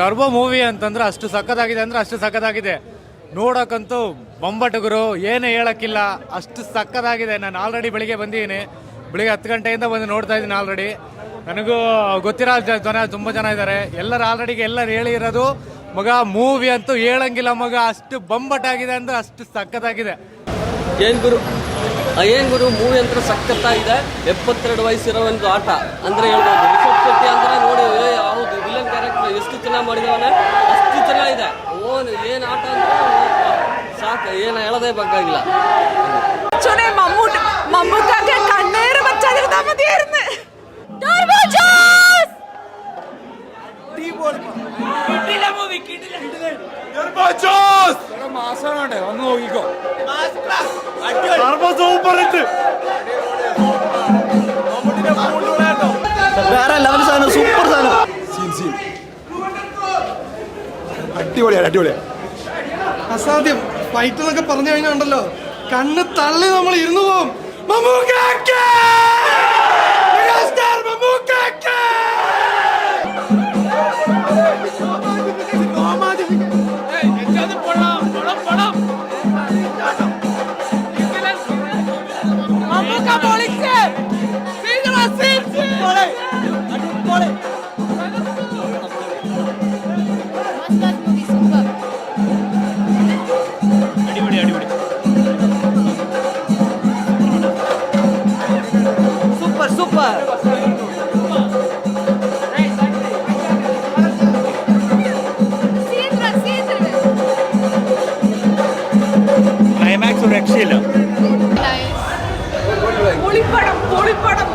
Turbo movie ಅಂತಂದ್ರೆ ಅಷ್ಟು ಸಖತ್ತಾಗಿದೆ ಅಂದ್ರೆ ಅಷ್ಟು ಸಖತ್ತಾಗಿದೆ. ನೋಡೋಕ್ಕಂತೂ ಬೊಂಬಟಗರು ಏನೇ ಹೇಳಕ್ಕಿಲ್ಲ, ಅಷ್ಟು ಸಖತ್ತಾಗಿದೆ. ನಾನು ಆಲ್ರೆಡಿ ಬೆಳಿಗ್ಗೆ ಬಂದಿದ್ದೀನಿ. ಬೆಳಿಗ್ಗೆ ಹತ್ತು ಗಂಟೆಯಿಂದ ಬಂದು ನೋಡ್ತಾ ಇದ್ದೀನಿ ಆಲ್ರೆಡಿ ನನಗೂ ಗೊತ್ತಿರೋ ಜನ ತುಂಬ ಜನ ಇದ್ದಾರೆ. ಎಲ್ಲರೂ ಆಲ್ರೆಡಿಗೆ ಎಲ್ಲರೂ ಹೇಳಿರೋದು ಮಗ ಮೂವಿ ಅಂತೂ ಹೇಳಂಗಿಲ್ಲ ಮಗ, ಅಷ್ಟು ಬೊಂಬಟಾಗಿದೆ ಅಂದ್ರೆ ಅಷ್ಟು ಸಖತ್ತಾಗಿದೆ. ಏನ್ ಗುರು? ಏನ್ ಗುರು? ಮೂವಿ ಅಂತ ಸಖತ್ತಾಗಿದೆ. ಎಪ್ಪತ್ತೆರಡು ವಯಸ್ಸಿರೋ ಒಂದು ಆಟ ಅಂದ್ರೆ ಹೇಳ್ಬೋದು. ಕ್ಯಾರೆಕ್ಟರ್ ಎಷ್ಟು ಚೆನ್ನಾಗಿ ಮಾಡಿದವನೆ ಅಷ್ಟು ಚೆನ್ನಾಗಿದೆ ಓನ್ ಏನ್ ಆಟ ಅಂದ್ರೆ സാക്ക് ഏന ಹೇಳದೇ ಬೇಕಾಗಿಲ್ಲ ചുനെ മമ്മൂട്ടി മമ്മൂക്കാക്ക് കണ്ണേറ് പറ്റാതിരുന്നാ മതിയായിരുന്നു മാസമാണ് വന്ന് നോക്കിക്കോ വേറെ ലെവൽ സാധനം സൂപ്പർ സാധനം സീൻ സീൻ അടിപൊളിയാണ് അടിപൊളിയാണ്. അസാധ്യം. ഫൈറ്റ് എന്നൊക്കെ പറഞ്ഞു കഴിഞ്ഞാൽ ഉണ്ടല്ലോ. കണ്ണ് തള്ളി നമ്മൾ ഇരുന്നു പോവും. Come മെഗാസ്റ്റാർ രക്ഷയില്ല പൊളിപ്പടം പൊളിപ്പടം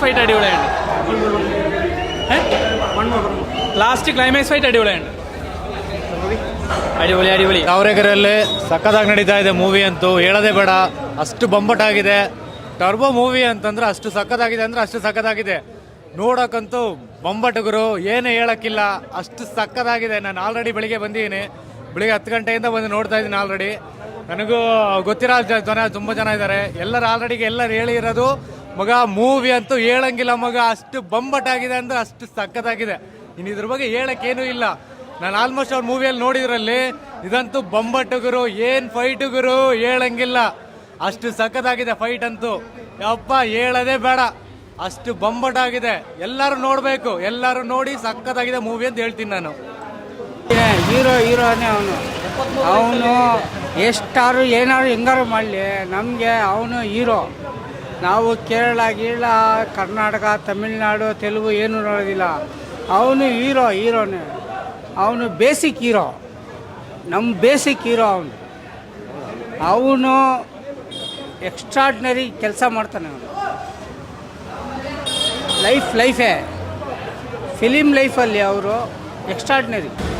ಫೈಟ್ ನಡೀತಾ ಇದೆ ಮೂವಿ ಅಂತೂ. ಹೇಳದೆ ಬೇಡ. ಅಷ್ಟು ಬೊಂಬಟಾಗಿದೆ ಟರ್ಬೋ ಮೂವಿ ಅಂತಂದ್ರೆ ಅಷ್ಟು ಸಕ್ಕತ್ತಾಗಿದೆ ಅಂದ್ರೆ ಅಷ್ಟು ಸಕ್ಕತ್ತಾಗಿದೆ ನೋಡೋಕ್ಕಂತೂ ಬೊಂಬಟಗರು ಏನೇ ಹೇಳೋಕ್ಕಿಲ್ಲ. ಅಷ್ಟು ಸಕ್ಕದಾಗಿದೆ. ನಾನು ಆಲ್ರೆಡಿ ಬೆಳಿಗ್ಗೆ ಬಂದಿದ್ದೀನಿ. ಬೆಳಿಗ್ಗೆ ಹತ್ತು ಗಂಟೆಯಿಂದ ಬಂದು ನೋಡ್ತಾ ಇದ್ದೀನಿ ಆಲ್ರೆಡಿ ನನಗೂ ಗೊತ್ತಿರೋ ಜನ ತುಂಬ ಜನ ಇದ್ದಾರೆ. ಎಲ್ಲರೂ ಆಲ್ರೆಡಿಗೆ ಎಲ್ಲರೂ ಹೇಳಿರೋದು ಮಗ ಮೂವಿ ಅಂತೂ ಹೇಳಂಗಿಲ್ಲ ಮಗ. ಅಷ್ಟು ಬೊಂಬಟಾಗಿದೆ ಅಂದ್ರೆ ಅಷ್ಟು ಸಕ್ಕದಾಗಿದೆ. ಇನ್ನು ಇದ್ರ ಬಗ್ಗೆ ಹೇಳೋಕ್ಕೇನೂ ಇಲ್ಲ. ನಾನು ಆಲ್ಮೋಸ್ಟ್ ಅವ್ರ ಮೂವಿಯಲ್ಲಿ ನೋಡಿದ್ರಲ್ಲಿ, ಇದಂತೂ ಬೊಂಬಟ್ಟುಗುರು ಏನು ಫೈಟುಗುರು ಹೇಳಂಗಿಲ್ಲ. ಅಷ್ಟು ಸಕ್ಕದಾಗಿದೆ ಫೈಟ್ ಅಂತೂ. ಯಪ್ಪ, ಹೇಳೋದೇ ಬೇಡ. ಅಷ್ಟು ಬೊಂಬಟಾಗಿದೆ. ಎಲ್ಲರೂ ನೋಡಬೇಕು. ಎಲ್ಲರೂ ನೋಡಿ ಸಕ್ಕತ್ತಾಗಿದೆ ಮೂವಿ ಅಂತ ಹೇಳ್ತೀನಿ ನಾನು. ಹೀರೋ, ಹೀರೋನೇ ಅವನು. ಅವನು ಎಷ್ಟಾರು ಏನಾರು ಹೆಂಗಾರು ಮಾಡಲಿ. ನಮಗೆ ಅವನು ಹೀರೋ. ನಾವು ಕೇರಳ ಗೀಳ ಕರ್ನಾಟಕ, ತಮಿಳ್ನಾಡು, ತೆಲುಗು ಏನು ನೋಡೋದಿಲ್ಲ. ಅವನು ಹೀರೋ, ಹೀರೋನೇ. ಅವನು ಬೇಸಿಕ್ ಹೀರೋ ನಮ್ಮ ಬೇಸಿಕ್ ಹೀರೋ ಅವನು. ಅವನು ಎಕ್ಸ್ಟ್ರಾಡ್ನರಿ ಕೆಲಸ ಮಾಡ್ತಾನೆ ಅವನು. ಲೈಫ್ ಲೈಫೇ. ಫಿಲಿಮ್ ಲೈಫಲ್ಲಿ ಅವರು ಎಕ್ಸ್ಟ್ರಾಡ್ನರಿ.